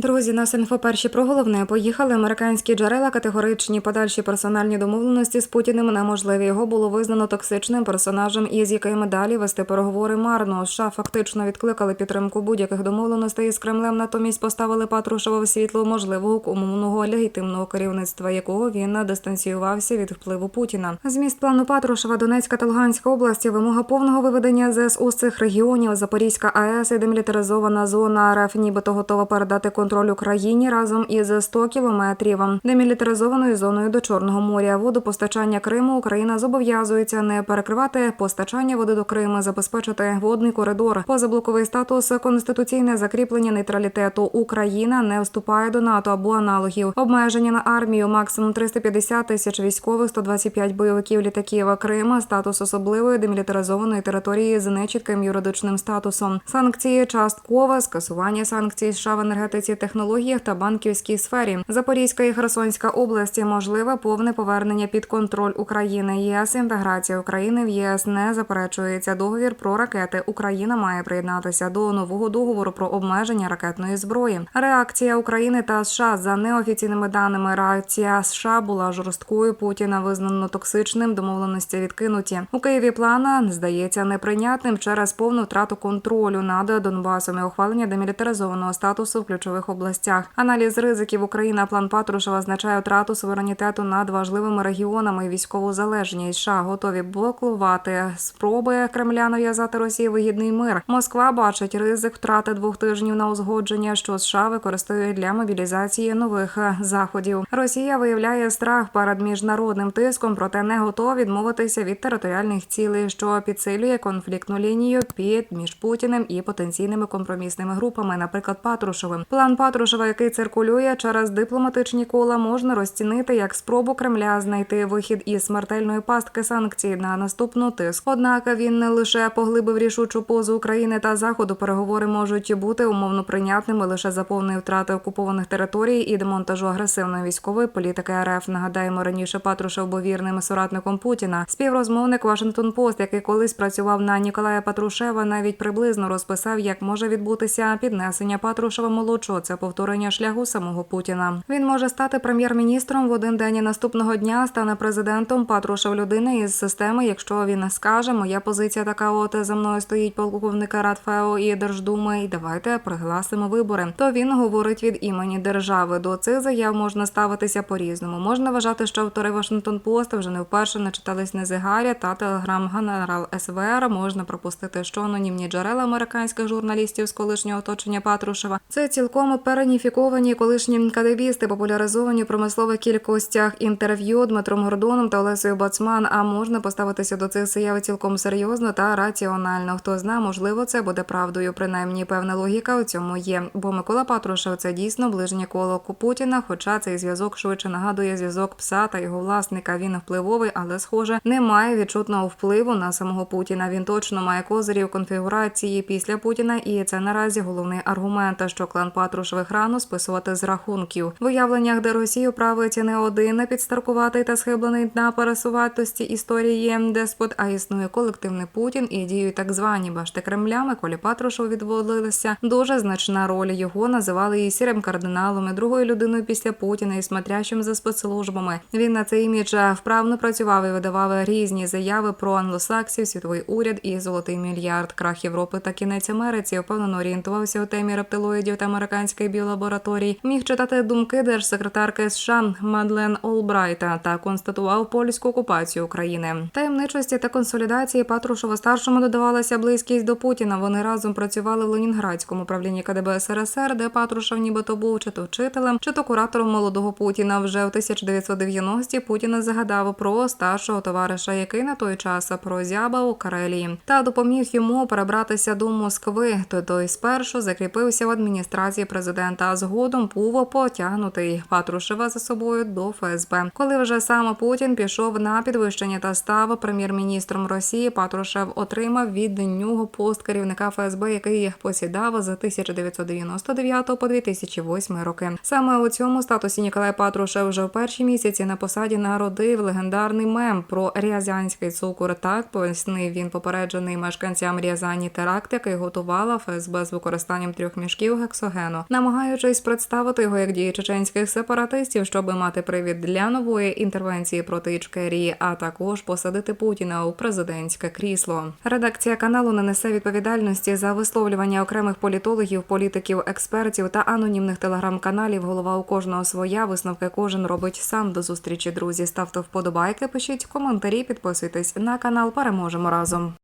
Друзі, нас інфо перші про головне. Поїхали американські джерела категоричні подальші персональні домовленості з Путіним неможливі. Його було визнано токсичним персонажем, із якими далі вести переговори марно. США фактично відкликали підтримку будь-яких домовленостей з Кремлем. Натомість поставили Патрушева в світло можливого умовного легітимного керівництва, якого він дистанціювався від впливу Путіна. Зміст плану Патрушева, Донецька та Луганська області, вимога повного виведення ЗСУ з цих регіонів, Запорізька АЕС і демілітаризована зона РФ, нібито готова передати контроль Україні разом із 100 кілометрів демілітаризованою зоною до Чорного моря. Водопостачання Криму Україна зобов'язується не перекривати постачання води до Криму, забезпечити водний коридор, позаблоковий статус, конституційне закріплення нейтралітету. Україна не вступає до НАТО або аналогів. Обмеження на армію, максимум 350 тисяч військових, 125 бойовиків літаків. Крим, статус особливої демілітаризованої території з нечітким юридичним статусом. Санкції часткове скасування санкцій США в енергетиці, технологіях та банківській сфері. Запорізька і Херсонська області можливе повне повернення під контроль України. ЄС інтеграція України в ЄС не заперечується. Договір про ракети. Україна має приєднатися до нового договору про обмеження ракетної зброї. Реакція України та США за неофіційними даними. Реакція США була жорсткою. Путіна визнано токсичним. Домовленості відкинуті у Києві. Плана здається неприйнятним через повну втрату контролю над Донбасом і ухвалення демілітаризованого статусу в ключових областях. Аналіз ризиків Україна. План Патрушева означає втрату суверенітету над важливими регіонами і військову залежність. США готові блокувати спроби Кремля нав'язати Росії вигідний мир. Москва бачить ризик втрати двох тижнів на узгодження, що США використовує для мобілізації нових заходів. Росія виявляє страх перед міжнародним тиском, проте не готова відмовитися від територіальних цілей, що підсилює конфліктну лінію під між Путіним і потенційними компромісними групами, наприклад, Патрушевим. План Патрушева, який циркулює через дипломатичні кола, можна розцінити як спробу Кремля знайти вихід із смертельної пастки санкцій на наступну тиск. Однак він не лише поглибив рішучу позу України та заходу. Переговори можуть бути умовно прийнятними лише за повної втрати окупованих територій і демонтажу агресивної військової політики РФ. Нагадаємо, раніше Патрушев був вірним соратником Путіна. Співрозмовник Вашингтон Пост, який колись працював на Ніколая Патрушева, навіть приблизно розписав, як може відбутися піднесення Патрушева молодшого. Це повторення шляху самого Путіна. Він може стати прем'єр-міністром в один день і наступного дня стане президентом. Патрушев людина із системи. Якщо він скаже, моя позиція така, от за мною стоїть полковник Радфео і Держдуми, і давайте пригласимо вибори. То він говорить від імені держави. До цих заяв можна ставитися по-різному. Можна вважати, що автори Вашингтон Пост вже не вперше начитались Незигаря та телеграм-генерал СВР. Можна пропустити, що анонімні джерела американських журналістів з колишнього оточення Патрушева. Це цілком переніфіковані колишні кадебісти, популяризовані в промислових кількостях інтерв'ю Дмитром Гордоном та Олесею Бацман. А можна поставитися до цих заяв цілком серйозно та раціонально. Хто зна, можливо, це буде правдою. Принаймні, певна логіка у цьому є. Бо Микола Патрушев це дійсно ближнє коло Путіна, хоча цей зв'язок швидше нагадує зв'язок пса та його власника. Він впливовий, але схоже не має відчутного впливу на самого Путіна. Він точно має козирів конфігурації після Путіна, і це наразі головний аргумент, що клан Патрушевих рано списувати з рахунків. В уявленнях, де Росію править не один підстаркуватий та схиблений на пересуватості історії деспот, а існує колективний Путін і діють так звані башти Кремля. Миколі Патрушеву відводилася дуже значна роль. Його називали її сірим кардиналом, і другою людиною після Путіна і смотрящим за спецслужбами. Він на цей імідж вправно працював і видавав різні заяви про англосаксів, світовий уряд і золотий мільярд. Крах Європи та кінець Америці впевнено орієнтувався у темі рептилоїдів та американських біолабораторій. Міг читати думки держсекретарки США Мадлен Олбрайта та констатував польську окупацію України. Таємничості та консолідації Патрушева старшому додавалася близькість до Путіна. Вони разом працювали в Ленінградському управлінні КДБ СРСР, де Патрушев нібито був чи то вчителем, чи то куратором молодого Путіна. Вже в 1990-ті Путін згадав про старшого товариша, який на той час прозябав у Карелії, та допоміг йому перебратися до Москви. То той спершу закріпився в адміністрації президента. А згодом був потягнутий Патрушева за собою до ФСБ. Коли вже сам Путін пішов на підвищення та став прем'єр-міністром Росії, Патрушев отримав від нього пост керівника ФСБ, який посідав з 1999 по 2008 роки. Саме у цьому статусі Ніколай Патрушев вже в перші місяці на посаді народив легендарний мем про рязанський цукор. Так пояснив він попереджений мешканцям Рязані теракт, який готувала ФСБ з використанням трьох мішків гексогену. Намагаючись представити його як дії чеченських сепаратистів, щоб мати привід для нової інтервенції проти Ічкерії, а також посадити Путіна у президентське крісло. Редакція каналу не несе відповідальності за висловлювання окремих політологів, політиків, експертів та анонімних телеграм-каналів. Голова у кожного своя висновки кожен робить сам. До зустрічі, друзі. Ставте вподобайки, пишіть коментарі, підписуйтесь на канал. Переможемо разом.